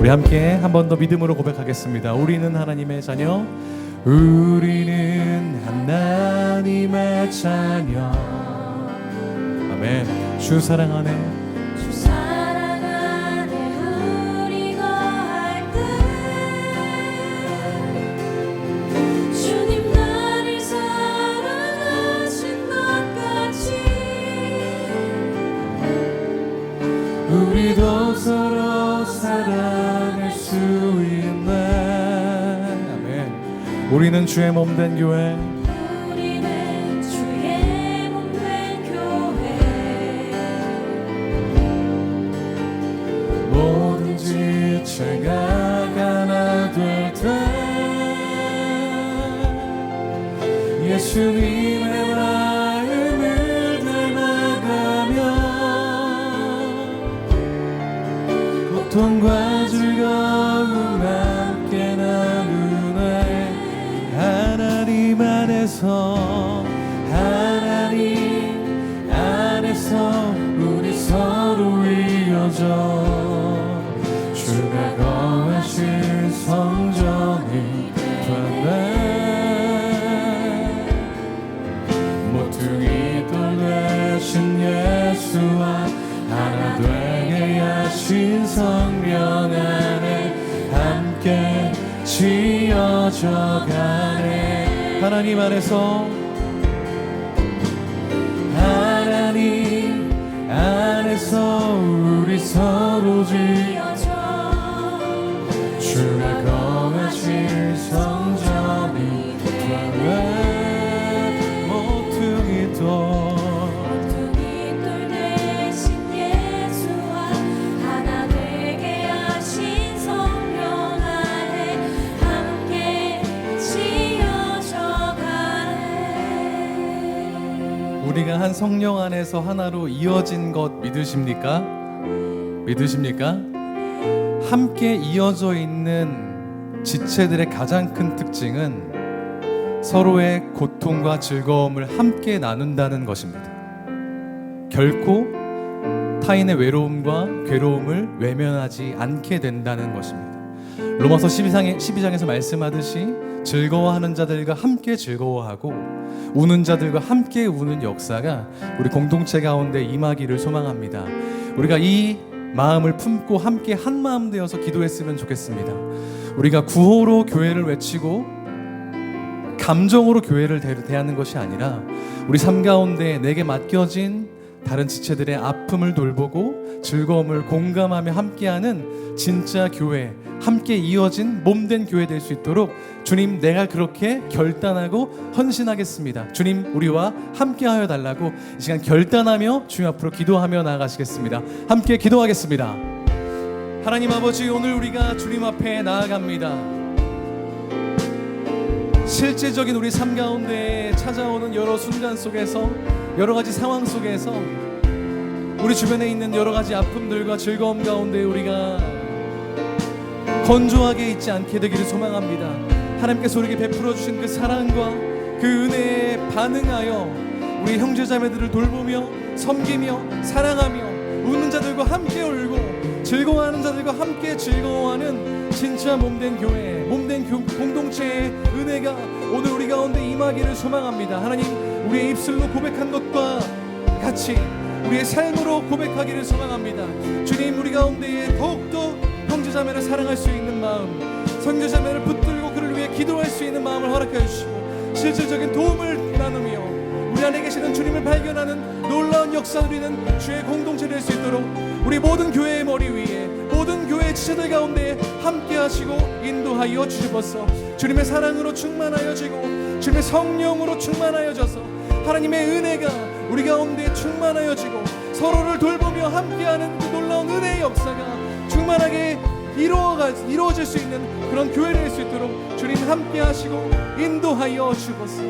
우리 함께 한 번 더 믿음으로 고백하겠습니다. 우리는 하나님의 자녀. 우리는 하나님의 자녀. 아멘. 주 사랑하네. 주의 몸 된 교회. 하나님 안에서 우리 서로 이어져 주가 거하실 성전이 되네. 모퉁이 돌 대신 예수와 하나 되게 하신 성령 안에 함께 지어져 가네 하나님 안에서. 하나님 안에서 우리 서로 지 이어져 주가 거하실 성전이 되네. 모퉁이 돌 가네 우리가 한 성령 안에서 하나로 이어진 것 믿으십니까? 믿으십니까? 함께 이어져 있는 지체들의 가장 큰 특징은 서로의 고통과 즐거움을 함께 나눈다는 것입니다. 결코 타인의 외로움과 괴로움을 외면하지 않게 된다는 것입니다. 로마서 12장에, 12장에서 말씀하듯이 즐거워하는 자들과 함께 즐거워하고 우는 자들과 함께 우는 역사가 우리 공동체 가운데 임하기를 소망합니다. 우리가 이 마음을 품고 함께 한 마음 되어서 기도했으면 좋겠습니다. 우리가 구호로 교회를 외치고 감정으로 교회를 대- 대하는 것이 아니라 우리 삶 가운데 내게 맡겨진 다른 지체들의 아픔을 돌보고 즐거움을 공감하며 함께하는 진짜 교회, 함께 이어진 몸된 교회 될 수 있도록 주님 내가 그렇게 결단하고 헌신하겠습니다. 주님 우리와 함께하여 달라고 이 시간 결단하며 주님 앞으로 기도하며 나아가시겠습니다. 함께 기도하겠습니다. 하나님 아버지 오늘 우리가 주님 앞에 나아갑니다. 실제적인 우리 삶 가운데 찾아오는 여러 순간 속에서 여러 가지 상황 속에서 우리 주변에 있는 여러 가지 아픔들과 즐거움 가운데 우리가 건조하게 있지 않게 되기를 소망합니다. 하나님께서 우리에게 베풀어 주신 그 사랑과 그 은혜에 반응하여 우리 형제자매들을 돌보며 섬기며 사랑하며 웃는 자들과 함께 울고 즐거워하는 자들과 함께 즐거워하는 진짜 몸된 교회, 몸된 교- 공동체의 은혜가 오늘 우리 가운데 임하기를 소망합니다. 하나님, 우리의 입술로 고백한 것과 같이 우리의 삶으로 고백하기를 소망합니다. 주님 우리 가운데에 더욱더 형제자매를 사랑할 수 있는 마음, 선교자매를 붙들고 그를 위해 기도할 수 있는 마음을 허락하여 주시고 실질적인 도움을 나누며 우리 안에 계시는 주님을 발견하는 놀라운 역사 누리는 주의 공동체 될 수 있도록 우리 모든 교회의 머리 위에 모든 교회 지체들 가운데 함께 하시고 인도하여 주시옵소서 주님의 사랑으로 충만하여 지고 주님의 성령으로 충만하여 져서 하나님의 은혜가 우리 가운데 충만하여지고 서로를 돌보며 함께하는 그 놀라운 은혜의 역사가 충만하게 이루어가, 이루어질 수 있는 그런 교회를 될수 있도록 주님 함께 하시고 인도하여 주옵소서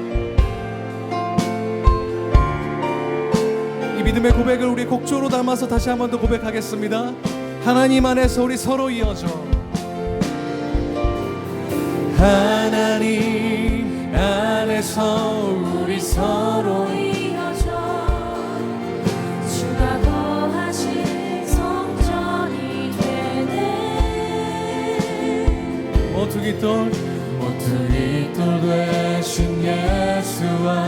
이 믿음의 고백을 우리 곡조로 담아서 다시 한 번 더 고백하겠습니다. 하나님 안에서 우리 서로 이어져. 하나님 안에서 우리 서로 이어져 주가 거하신 성전이 되네 모퉁이 돌 모퉁이 돌 되신 예수와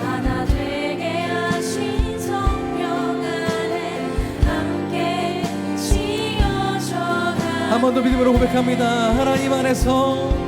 하나 되게 하신 성령 안에 함께 지어져가 한번 더 믿음으로 고백합니다. 하나님 안에서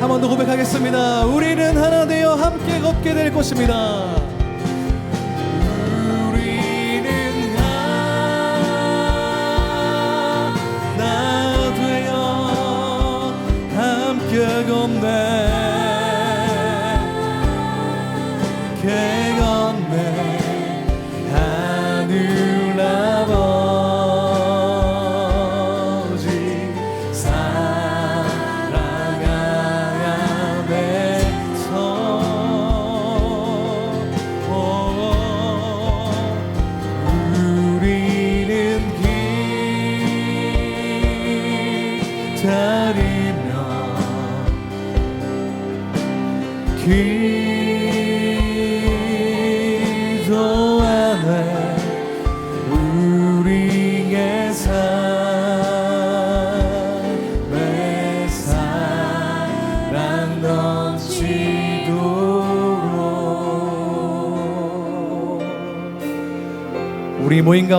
한 번 더 고백하겠습니다. 우리는 하나 되어 함께 걷게 될 것입니다. 걷네.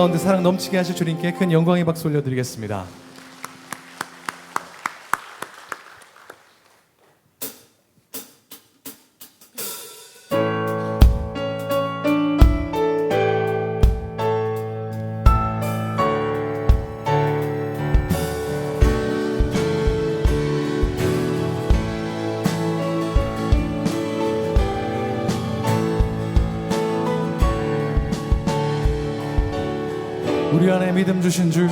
가운데 사랑 넘치게 하실 주님께 큰 영광의 박수 올려드리겠습니다. 우리 안에 믿음 주신 주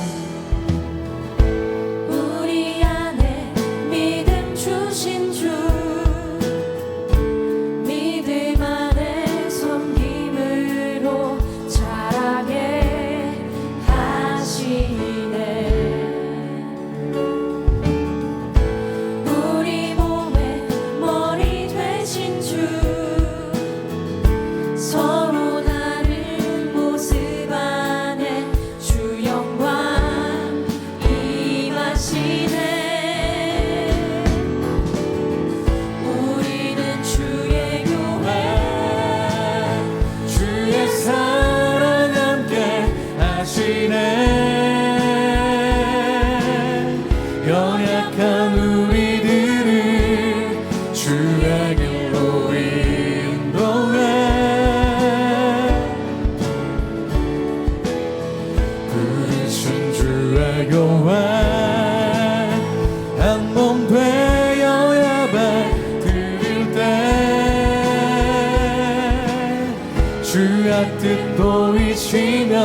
주의 뜻 보이시며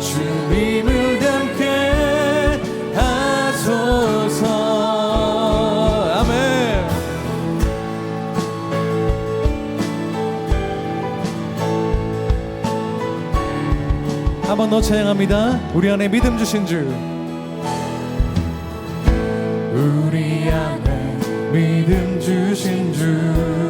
주님을 닮게 하소서. 아멘. 한번 더 찬양합니다. 우리 안에 믿음 주신 주. 우리 안에 믿음 주신 주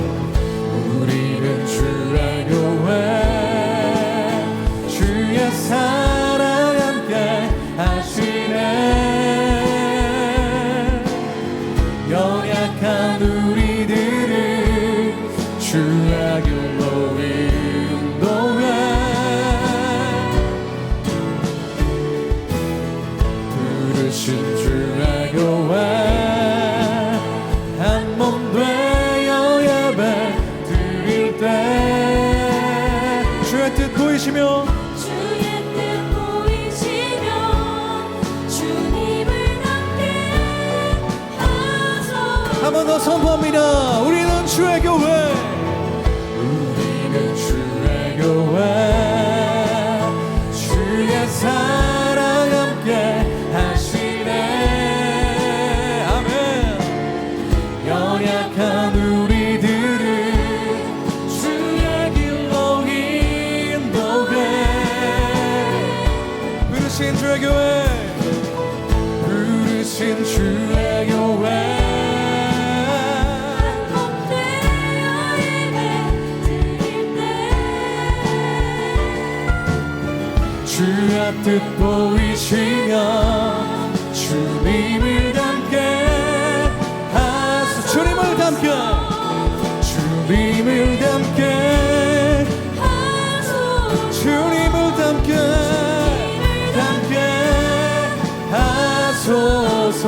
주 보이시며 주님을 닮게 하소. 주님을 닮게. 주님을 닮게 하소서 주님을 닮게. 닮게 하소서.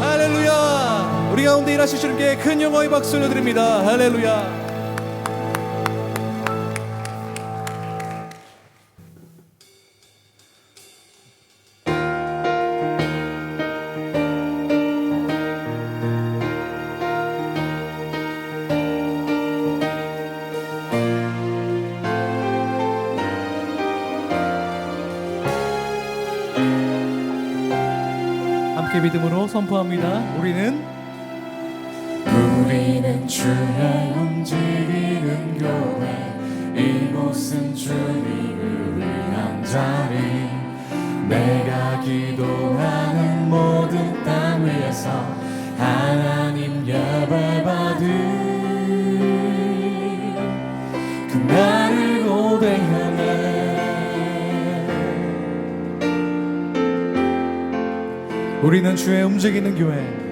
할렐루야. 우리 가운데 일하실 주님께 큰 영광의 박수 올려드립니다. 할렐루야 함께 믿음으로 선포합니다. 우리는 우리는 주의 움직이는 교회 이곳은 주님을 위한 자리 내가 기도하는 모든 땅 위에서 하나님 예배받을 우리는 주의 움직이는 교회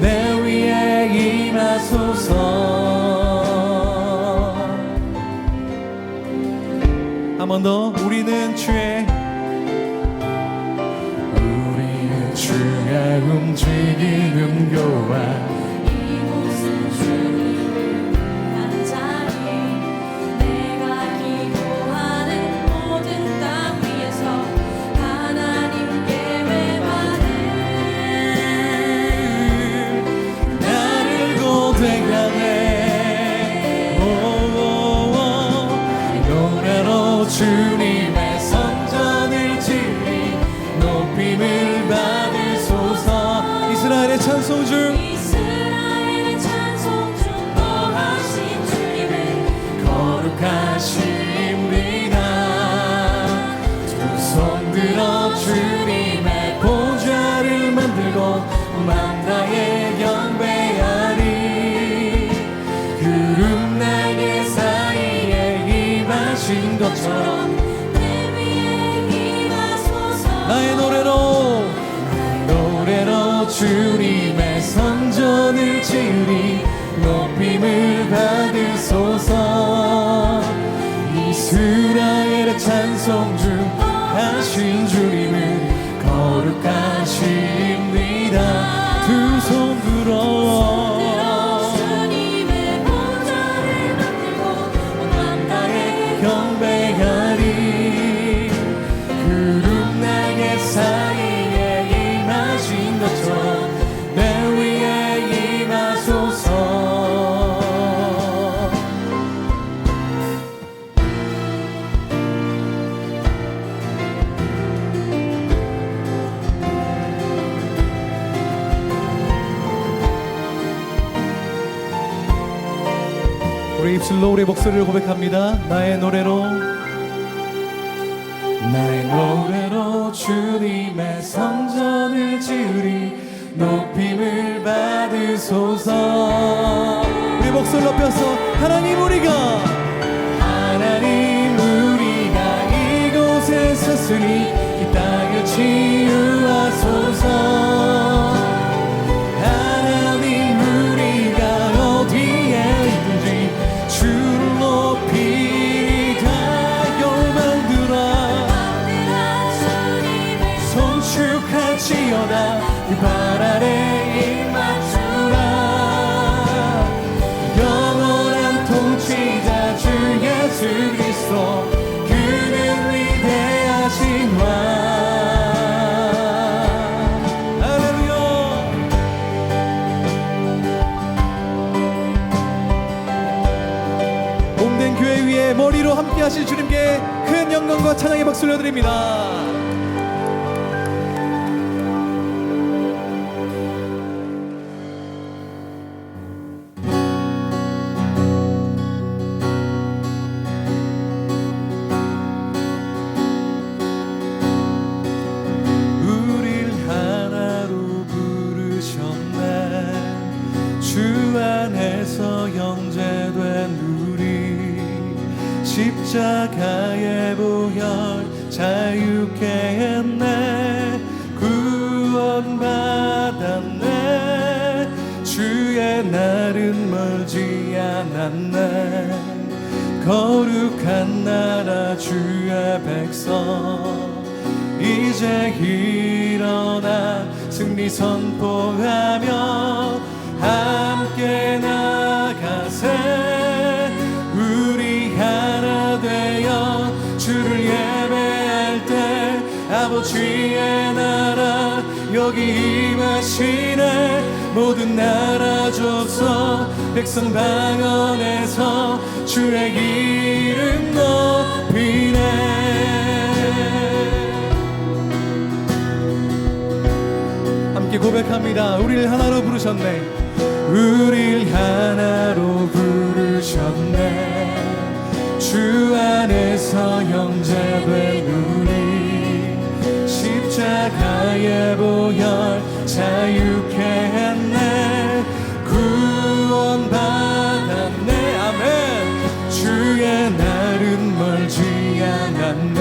내 위에 임하소서. 한 번 더. 우리는 주의 우리는 주의 움직이는 교와 예수를 고백합니다. 나의 노래로 머리로 함께 하실 주님께 큰 영광과 찬양의 박수를 드립니다. 주의 백성 이제 일어나 승리 선포하며 함께 나가세. 우리 하나 되어 주를 예배할 때 아버지의 나라 여기 임하시네. 모든 나라 족속 백성 방언에서 주의 이름 너 함께 고백합니다. 우리를 하나로 부르셨네. 우릴 하나로 부르셨네. 주 안에서 형제된 우리 십자가의 보혈 자유케 했네. 구원받았네. 아멘. 주의 날은 멀지 않았네.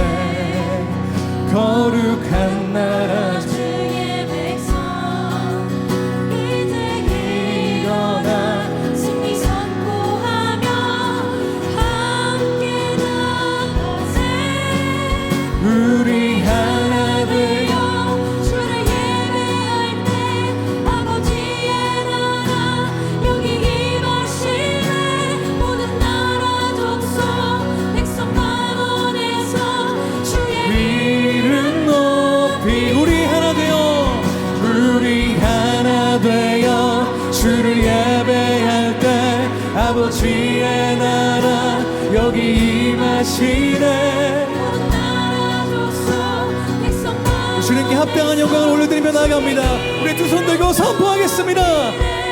백성만 주님께 합당한 영광을 올려드리며 나아갑니다. 우리 두 손 들고 선포하겠습니다.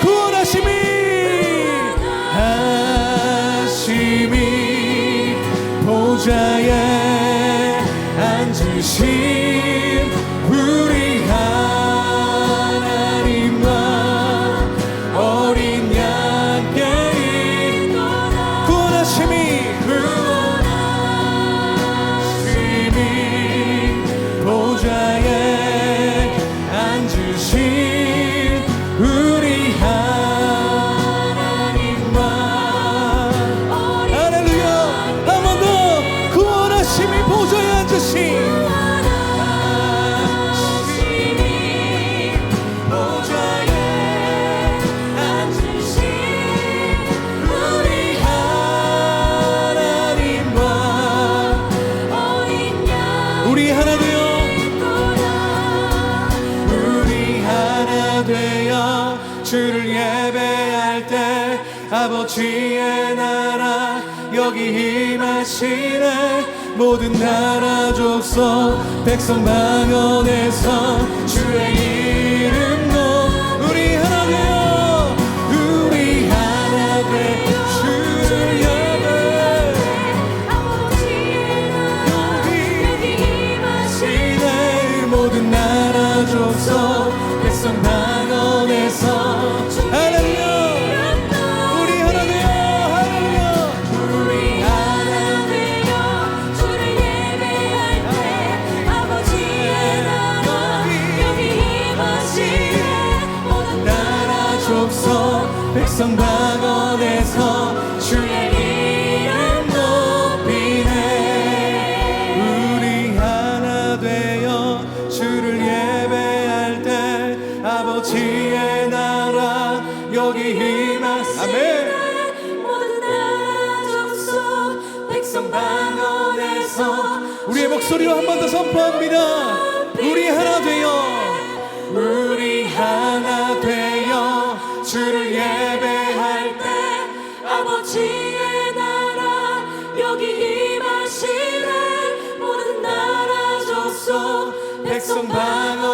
구원하심이 하심이 보좌에 앉으신 아버지의 나라 여기 임하시네 모든 나라 족속 백성 방언에서 주의 나라 여기 임하시 아멘. 모든 나라 족속 백성 방언에서 우리의 목소리로 한 번 더 선포합니다. 우리 하나 되어. 우리 하나 되어 주를 예배할 때 아버지의 나라 여기 임하시네. 모든 나라 족 속 백성 방언